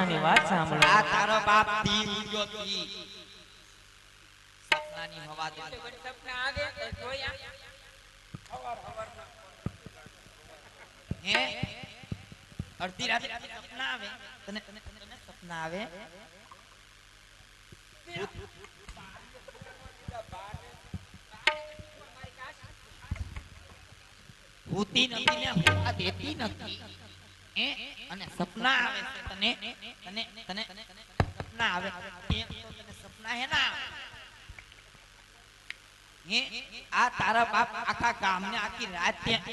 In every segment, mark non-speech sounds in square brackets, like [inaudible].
સપનાની વાત સાંભળો. આ તારો બાપ તી ઉડ્યો તી. સપનાની હવા દે. સપના આવે તો જોયા હે? અડધી રાતે સપના આવે? તને તને સપના આવે? ભૂતી. નથી ને દેતી નથી. હે અને સપના આવે છે તને તને તને સપના આવે એ તને સપના હે ના હે આ તારા બાપ આખા ગામને આખી રાત ત્યાં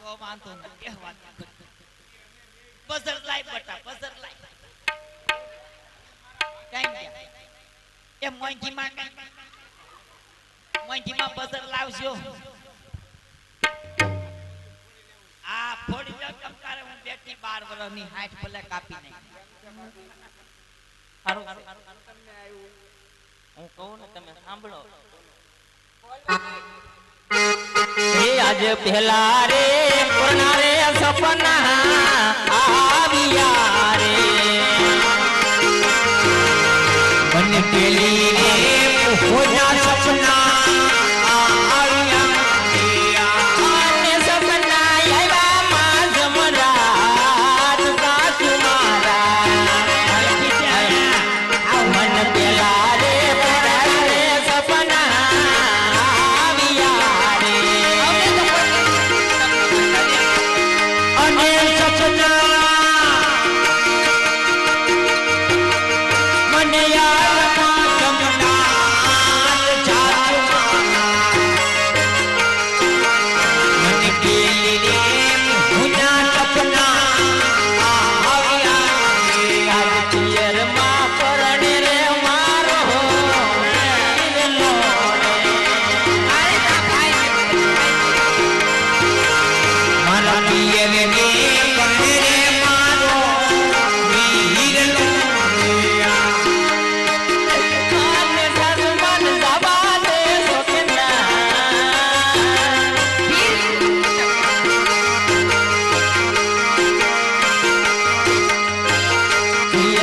તો વાંધો નહીં કહેવા દે. બઝર લાઈ બટા બઝર લાઈ કઈ ગયા એ મોંઘી માં મોંઘી માં લાવજો. આ ફોડી જાવ ચમકારે હું બેઠી 12 વર્ષની હાઈટ ભલે કાપી નાખી. હારું. હું કહું ને, તમે સાંભળો. એ આજે પહેલા રે રે સપના આવ્યા રે? પેલી રે સપના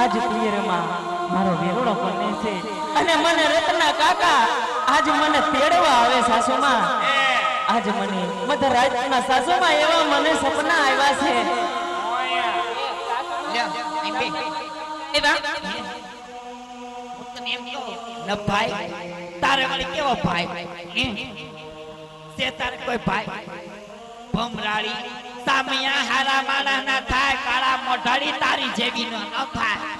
આજ પિયરમાં મારો વેરોડો બને છે. અને મને રત્ના કાકા આજ મને તેડવા આવે સાસુમાં. આજ મને મધરાતના સાસુમાં એવા મને સપના આવ્યા છે. ભાઈ, તારે વળી કેવો ભાઈ? છે તારે કોઈ ભાઈ? ભમરાળી સામિયા હારા માણા ના થાય, કાળા મોઢાડી તારી જેવી નો ન થાય.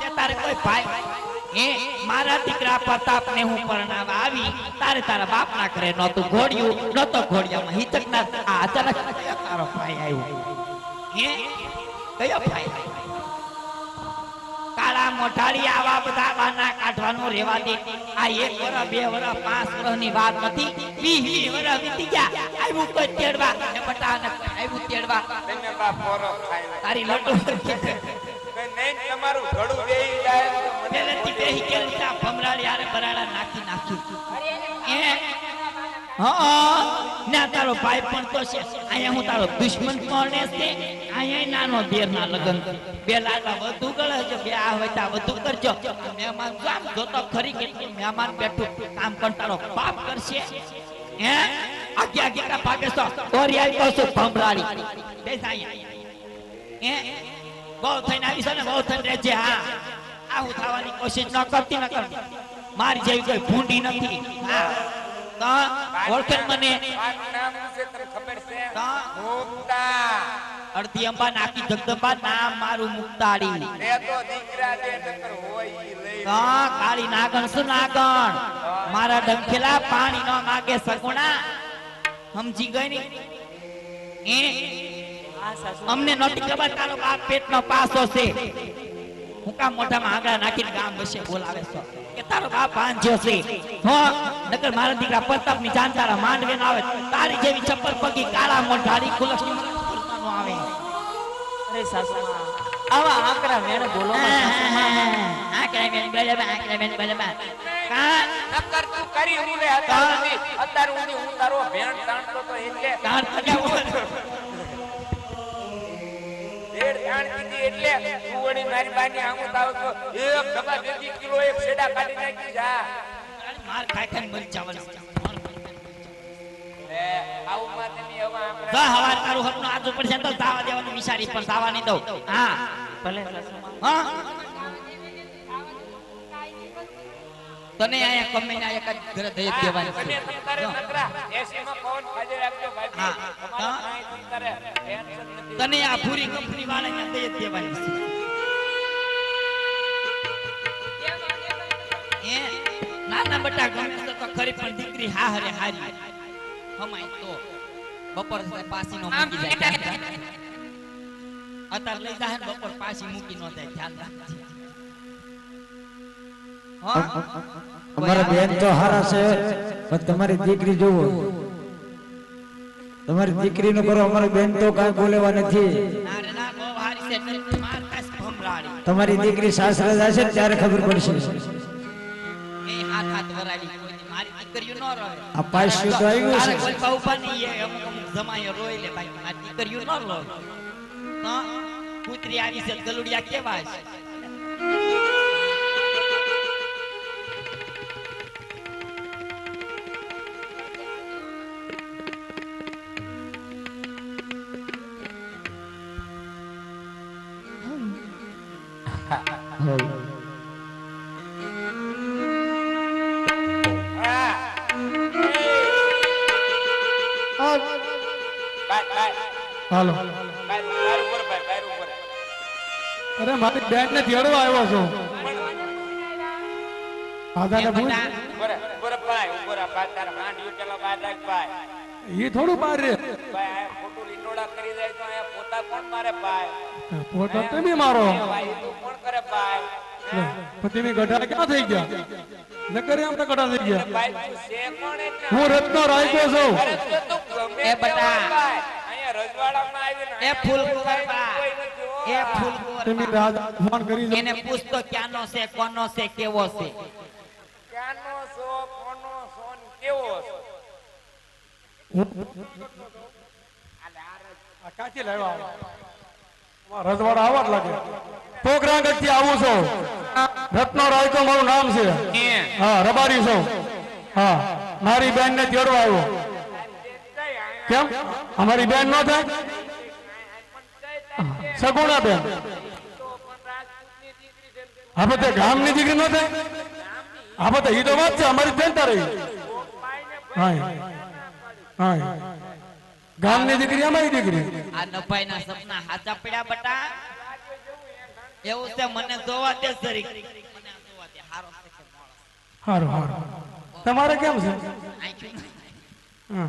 તે તારે કોઈ ભાઈ એ મારા દીકરા પ્રતાપને હું પરણાવ આવી, તારે તારા બાપના ઘરે નતું ઘોડ્યું નતો ઘોડિયામાં હિચકના આ અચાનક તારો ભાઈ આવ્યો? હે, કયો ભાઈ મોઢાળી આવા બધા વાના કાઢવાનું રેવા દે. આ એક વર બે વરસ પાંચ વર્ષની વાત નથી. વીસ વીસ વરસ વીતી ગયા. આવ્યું કોઈ તેડવા. બટા ને આવ્યું તેડવા. તમે બા પોરો ખાઈ તારી લટો નહીં તમારું ઘડું બેહી જાય તો બેહી ગયેલી ત્યાં ભમરાળી બરાડા નાખી નાખી. એ ના, તારો ભાઈ પણ તો છે. અહીંયા હું તારો દુશ્મન પણ છે? અહીંયા નાનો દેરના લગન બે લાડવા વધુ ગળે છે, બે આ હોય ત્યાં વધુ કરજો. મહેમાન કામ જોતો ખરી કેટલું મહેમાન બેઠું, કામ તારો પાપ કરશે. હે? આગે આગે કા પાકે તો ઓરી આવી કહું છું, ભમરાળી. બેસ અહીંયા. હે? બહુ થઈને આવી છે ને બહુ થઈને રહેજે, હા. આવું થવાની કોશિશ ન કરતી ન કરતી. મારી જેવી કોઈ ભૂંડી નથી. હા. ઓળખે મને. અડધી અંબા નાખી જગદંબા નામ મારું મુક્તાડી એ તો દીકરા દે નકર હોય ઈ કાળી નાગણ શું નાગણ? મારા ડંખેલા પાણી ન માગે સગુણા. સમજી ગઈ ને? એ અમને નોટી ખબર તારો બાપ પેટનો પાસો છે. હું કામ મોઢામાં આંગળા નાખીને ગામ વિશે બોલાવે છો. કે તારો બાપ ભાંજ્યો છે. હો નકર મારા દીકરા પ્રતાપની જાન તારા માંડવે ના આવે. તારી જેવી ચપ્પલ પગી કાળા મોઢાડી ખુલસની મને ખુલવાનું આવે. અરે સાસુમા આવા આકરા મેણ બોલો માં મેણ બોલો આંકડા બેન બરાબર કા નકર તું કરી હું લે અત્યાર હું તારો ભેણ તાણતો તો એટલે તાર તકા ભેણ તાણ કીધી એટલે તું વળી મારી બાની આમું તાવ તો એક ડબ્બા બેબી કિલો એક સેડા કાઢી નાખી જા. માર ખાઈ ખાઈ મરી જવાનું એ આવું માં તમે હવે આપણે જો હવાર તારું હકનું આજુ પડશે તો દાવા દેવાનું વિચારી પણ દાવા નહીં દઉં. હા. ભલે હા? તને આયા કમેના એક જ ઘરે દઈ દેવાની છે. તમ તારે નકરા. એસીમાં ફોન ખાજે રાખજો ભાઈ. હા. તમારો હા. કાંઈ કરે ટેન્શન નથી. તને આ પૂરી કંપની વાળાને દઈ દેવાની છે. નાના બટા ગમે તો તો ખરી પણ દીકરી હા હરે. હારી હમાય તો બપોર પાસી નો મૂકી જાય અત્યારે લઈ જાય બપોર પાસી મૂકી નો જાય ધ્યાન રાખજે. અમારા બેન તો હારા છે પણ તમારી દીકરી જોવો તમારી દીકરી દીકરીનું કરો અમારી બેન તો કાંઈ બોલેવા નથી. ના ના તમારી દીકરી સાસરે જશે ત્યારે ખબર પડશે. હાથ હાથ વરાવી કોઈ મારી દીકરીઓ ન રહે. આ પાસ્યું તો આવ્યું છે. કોઈ બહુ પણ ઈ અમુક અમુક જમાયો રોઈ લે ભાઈ. મારી દીકરીઓ ન રોય હા? કૂતરી આવી છે ગલુડિયા કેવા છે? હા હાલો. અરે, મારી બેન ને તેડવા આવ્યો છું. તમે મારો. તમે ગઢા ક્યાં થઈ ગયા? નકર એમ ગઢા થઈ ગયા. હું રત્ન રાખ્યો છું. એ. રજવાડામાં આવીને એ અહીંયા ફૂલ કોઈ કુંવર ભાઈ બા. કોઈ નથી, હો. એ ફૂલ તમે રાજ ફોન કરી દો એને પૂછતો ક્યાંનો છે કોનો છે કેવો છે? ક્યાંનો છો કોનો છો ને કેવો છો? આ કાચી લાવ્યા રજવાડા આવા જ લાગે. પોકરા ગઢથી આવું છું. રત્નો રાયકો મારું નામ છે. હા. રબારી છું. હા. મારી બેન ને તેડવા આવ્યો. કેમ? અમારી બેન નો થાય? સગુણા બેન. હવે તે ગામની દીકરી નો થાય? હવે તો ઈ તો વાત છે અમારી બેન રહી. હા હા ગામની દીકરી અમારી દીકરી. આ નભાઈ ના સપના હાચા પડ્યા બટા? એવું છે મને જોવા દે સરી હારો તમારે કેમ છે? હા.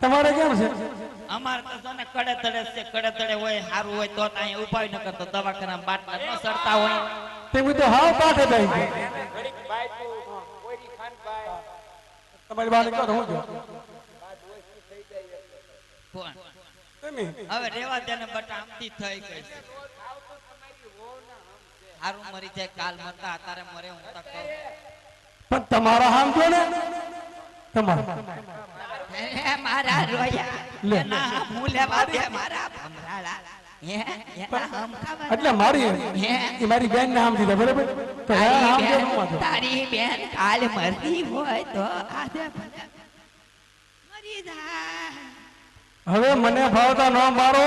તમારે કેમ છે? અમાર તો જો ને કડે તડે છે કડે તડે હોય સારું હોય તો અહીંયા ઉપાય ન કરતો દવાખાના બાટલા ન સડતા હોય. તે બધું હાવ પાઠે જાય બાય તમારી બાને કહો હું જો કોણ હવે રેવા દેને બટા આમથી થઈ ગઈ છે. હારું મરી જાય કાલ મરતા અત્યારે મરે હું તો કહું. પણ તમારા હામ જો ને. તમારા. [laughs] હે મારા રોયા. એના મારા એટલે મારી એ મારી બેન નામ દીધા બરાબર? તો. તારી બેન કાલ મરતી હોય તો હવે મને ભાવતા ન મારો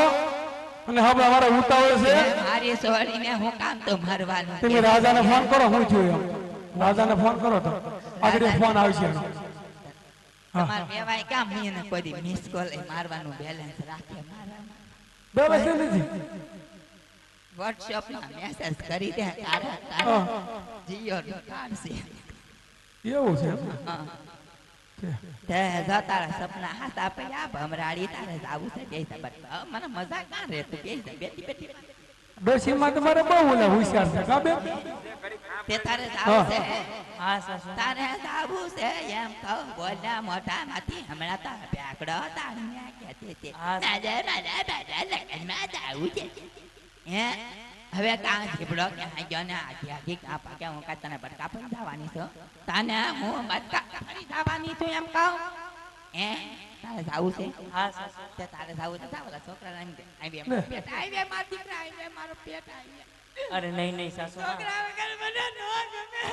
અને હવે અમારે ઉતાવળ છે. મારી સોરીને હું કામ તો મરવાનું તમે રાજાને ફોન કરો હું છું એમ. રાજાને ફોન કરો તો. આગળ ફોન આવશે. તમારે કહેવાય કામ હું એને કોઈ દી મિસ કોલ મારવાનું બેલેન્સ રાખે મારા. બરાબર છે નથી વોટ્સએપમાં મેસેજ કરી દે તારા. તારા જીઓ નું કાર્ડ છે. એવું છે એમ? ને? હા. તે જો તારા સપના હાથા પડ્યા ભમરાડી તારે જાવું છે બે મને મજા કાં રે તું બે બેટી બેટી ડોશીમાં તમારે બહુ ઓલા હોશિયાર છે કા બેન? તે તારે જાવું છે? હા સાસુ તારે જાવું છે? એમ કહું બોલ્યા મોઢા માંથી હમણાં તો બેકડો તાણીને કહેતી હતી આજે મારા બધા લગ્નમાં જાવું છે. હે? હવે કાં ઝીબડો કે હા ગયો ને આખી આખી કાપા કે હું કાં તને બટકા પણ જવાની છું? તને હું બટકા જવાની છું એમ કહું? હે? તારે જાવું છે? હા સાસુ તે તારે જાવું છે. જા ઓલા છોકરા એમ કે, આવી બે મારો પેટ આવી બે મારો દીકરા આવી બે મારો પેટ આવી અરે નહીં નહીં સાસુ છોકરા વગર મને ન ગમે.